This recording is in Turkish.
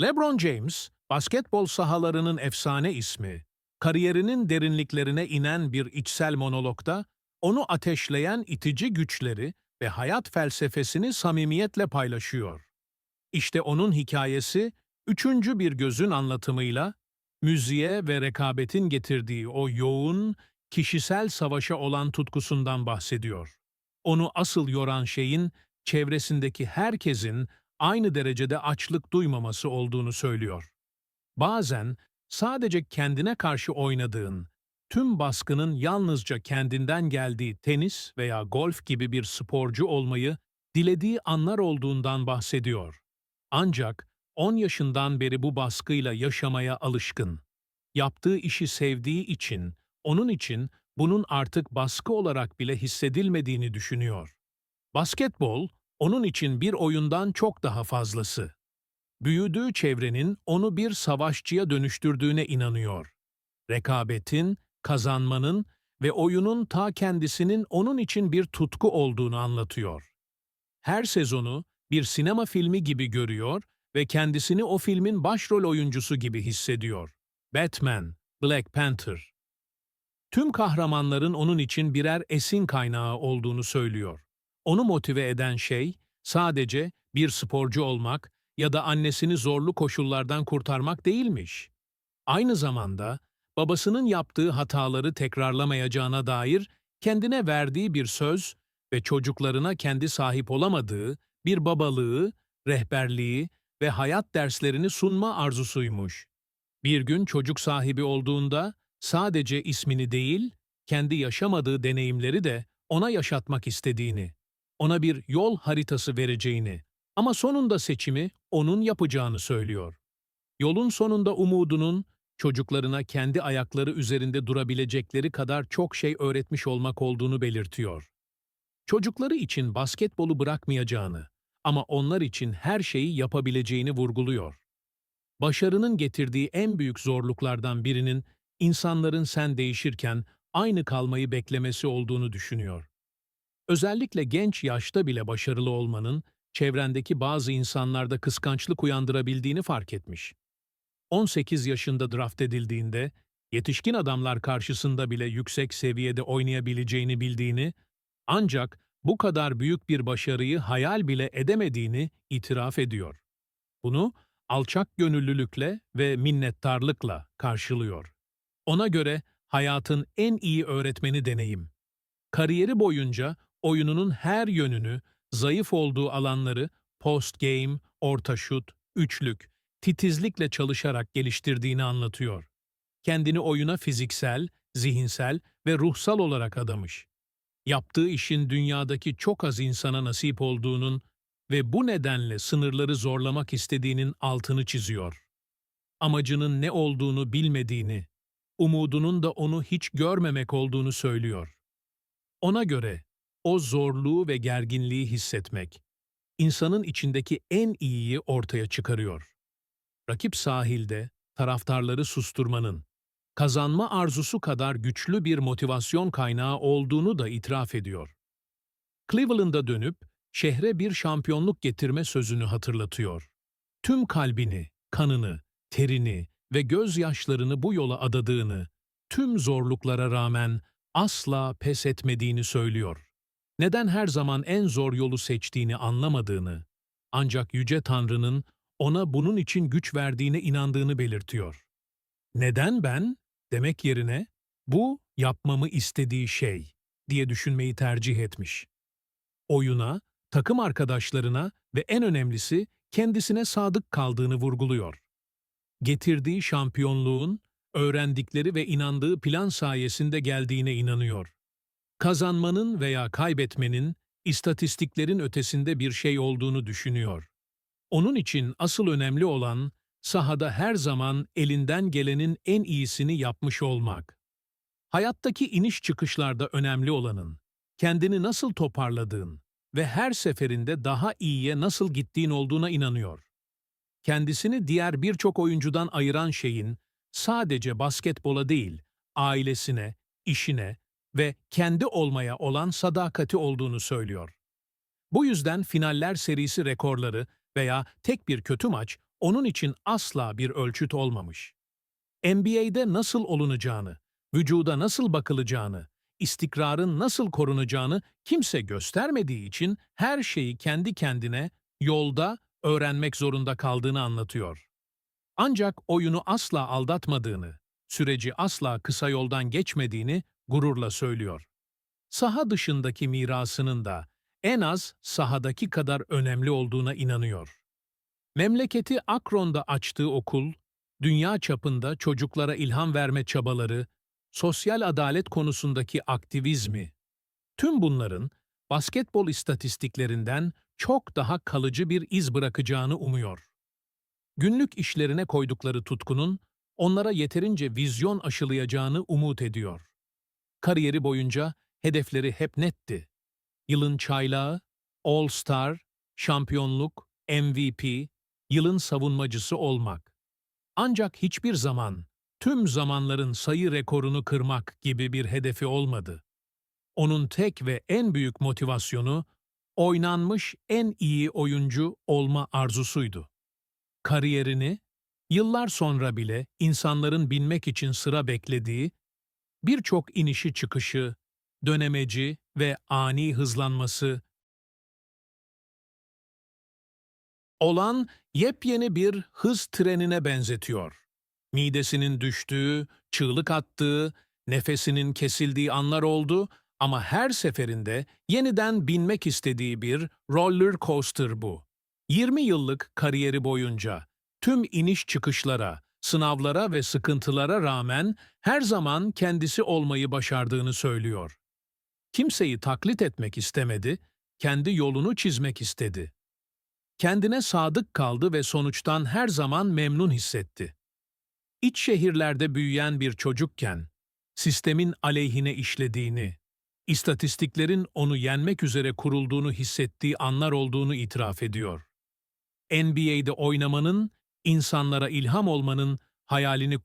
LeBron James, basketbol sahalarının efsane ismi, kariyerinin derinliklerine inen bir içsel monologda, onu ateşleyen itici güçleri ve hayat felsefesini samimiyetle paylaşıyor. İşte onun hikayesi, üçüncü bir gözün anlatımıyla, müziğe ve rekabetin getirdiği o yoğun, kişisel savaşa olan tutkusundan bahsediyor. Onu asıl yoran şeyin, çevresindeki herkesin aynı derecede açlık duymaması olduğunu söylüyor. Bazen sadece kendine karşı oynadığın, tüm baskının yalnızca kendinden geldiği tenis veya golf gibi bir sporcu olmayı dilediği anlar olduğundan bahsediyor. Ancak 10 yaşından beri bu baskıyla yaşamaya alışkın. Yaptığı işi sevdiği için, onun için bunun artık baskı olarak bile hissedilmediğini düşünüyor. Basketbol, onun için bir oyundan çok daha fazlası. Büyüdüğü çevrenin onu bir savaşçıya dönüştürdüğüne inanıyor. Rekabetin, kazanmanın ve oyunun ta kendisinin onun için bir tutku olduğunu anlatıyor. Her sezonu bir sinema filmi gibi görüyor ve kendisini o filmin başrol oyuncusu gibi hissediyor. Batman, Black Panther. Tüm kahramanların onun için birer esin kaynağı olduğunu söylüyor. Onu motive eden şey sadece bir sporcu olmak ya da annesini zorlu koşullardan kurtarmak değilmiş. Aynı zamanda babasının yaptığı hataları tekrarlamayacağına dair kendine verdiği bir söz ve çocuklarına kendi sahip olamadığı bir babalığı, rehberliği ve hayat derslerini sunma arzusuymuş. Bir gün çocuk sahibi olduğunda sadece ismini değil, kendi yaşamadığı deneyimleri de ona yaşatmak istediğini, ona bir yol haritası vereceğini ama sonunda seçimi onun yapacağını söylüyor. Yolun sonunda umudunun çocuklarına kendi ayakları üzerinde durabilecekleri kadar çok şey öğretmiş olmak olduğunu belirtiyor. Çocukları için basketbolu bırakmayacağını ama onlar için her şeyi yapabileceğini vurguluyor. Başarının getirdiği en büyük zorluklardan birinin insanların sen değişirken aynı kalmayı beklemesi olduğunu düşünüyor. Özellikle genç yaşta bile başarılı olmanın çevrendeki bazı insanlarda kıskançlık uyandırabildiğini fark etmiş. 18 yaşında draft edildiğinde yetişkin adamlar karşısında bile yüksek seviyede oynayabileceğini bildiğini, ancak bu kadar büyük bir başarıyı hayal bile edemediğini itiraf ediyor. Bunu alçak gönüllülükle ve minnettarlıkla karşılıyor. Ona göre hayatın en iyi öğretmeni deneyim. Kariyeri boyunca oyununun her yönünü, zayıf olduğu alanları post-game, orta şut, üçlük, titizlikle çalışarak geliştirdiğini anlatıyor. Kendini oyuna fiziksel, zihinsel ve ruhsal olarak adamış. Yaptığı işin dünyadaki çok az insana nasip olduğunun ve bu nedenle sınırları zorlamak istediğinin altını çiziyor. Amacının ne olduğunu bilmediğini, umudunun da onu hiç görmemek olduğunu söylüyor. Ona göre o zorluğu ve gerginliği hissetmek, insanın içindeki en iyiyi ortaya çıkarıyor. Rakip sahilde taraftarları susturmanın, kazanma arzusu kadar güçlü bir motivasyon kaynağı olduğunu da itiraf ediyor. Cleveland'a dönüp şehre bir şampiyonluk getirme sözünü hatırlatıyor. Tüm kalbini, kanını, terini ve gözyaşlarını bu yola adadığını, tüm zorluklara rağmen asla pes etmediğini söylüyor. Neden her zaman en zor yolu seçtiğini anlamadığını, ancak Yüce Tanrı'nın ona bunun için güç verdiğine inandığını belirtiyor. Neden ben? Demek yerine, bu yapmamı istediği şey diye düşünmeyi tercih etmiş. Oyuna, takım arkadaşlarına ve en önemlisi kendisine sadık kaldığını vurguluyor. Getirdiği şampiyonluğun, öğrendikleri ve inandığı plan sayesinde geldiğine inanıyor. Kazanmanın veya kaybetmenin, istatistiklerin ötesinde bir şey olduğunu düşünüyor. Onun için asıl önemli olan, sahada her zaman elinden gelenin en iyisini yapmış olmak. Hayattaki iniş çıkışlarda önemli olanın, kendini nasıl toparladığın ve her seferinde daha iyiye nasıl gittiğin olduğuna inanıyor. Kendisini diğer birçok oyuncudan ayıran şeyin sadece basketbola değil, ailesine, işine ve kendi olmaya olan sadakati olduğunu söylüyor. Bu yüzden finaller serisi rekorları veya tek bir kötü maç onun için asla bir ölçüt olmamış. NBA'de nasıl olunacağını, vücuda nasıl bakılacağını, istikrarın nasıl korunacağını kimse göstermediği için her şeyi kendi kendine yolda öğrenmek zorunda kaldığını anlatıyor. Ancak oyunu asla aldatmadığını, süreci asla kısa yoldan geçmediğini gururla söylüyor. Saha dışındaki mirasının da en az sahadaki kadar önemli olduğuna inanıyor. Memleketi Akron'da açtığı okul, dünya çapında çocuklara ilham verme çabaları, sosyal adalet konusundaki aktivizmi, tüm bunların basketbol istatistiklerinden çok daha kalıcı bir iz bırakacağını umuyor. Günlük işlerine koydukları tutkunun onlara yeterince vizyon aşılayacağını umut ediyor. Kariyeri boyunca hedefleri hep netti. Yılın çaylağı, All-Star, şampiyonluk, MVP, yılın savunmacısı olmak. Ancak hiçbir zaman tüm zamanların sayı rekorunu kırmak gibi bir hedefi olmadı. Onun tek ve en büyük motivasyonu oynanmış en iyi oyuncu olma arzusuydu. Kariyerini yıllar sonra bile insanların bilmek için sıra beklediği birçok inişi çıkışı, dönemeci ve ani hızlanması olan yepyeni bir hız trenine benzetiyor. Midesinin düştüğü, çığlık attığı, nefesinin kesildiği anlar oldu ama her seferinde yeniden binmek istediği bir roller coaster bu. 20 yıllık kariyeri boyunca tüm iniş çıkışlara, sınavlara ve sıkıntılara rağmen her zaman kendisi olmayı başardığını söylüyor. Kimseyi taklit etmek istemedi, kendi yolunu çizmek istedi. Kendine sadık kaldı ve sonuçtan her zaman memnun hissetti. İç şehirlerde büyüyen bir çocukken, sistemin aleyhine işlediğini, istatistiklerin onu yenmek üzere kurulduğunu hissettiği anlar olduğunu itiraf ediyor. NBA'de oynamanın, insanlara ilham olmanın hayalini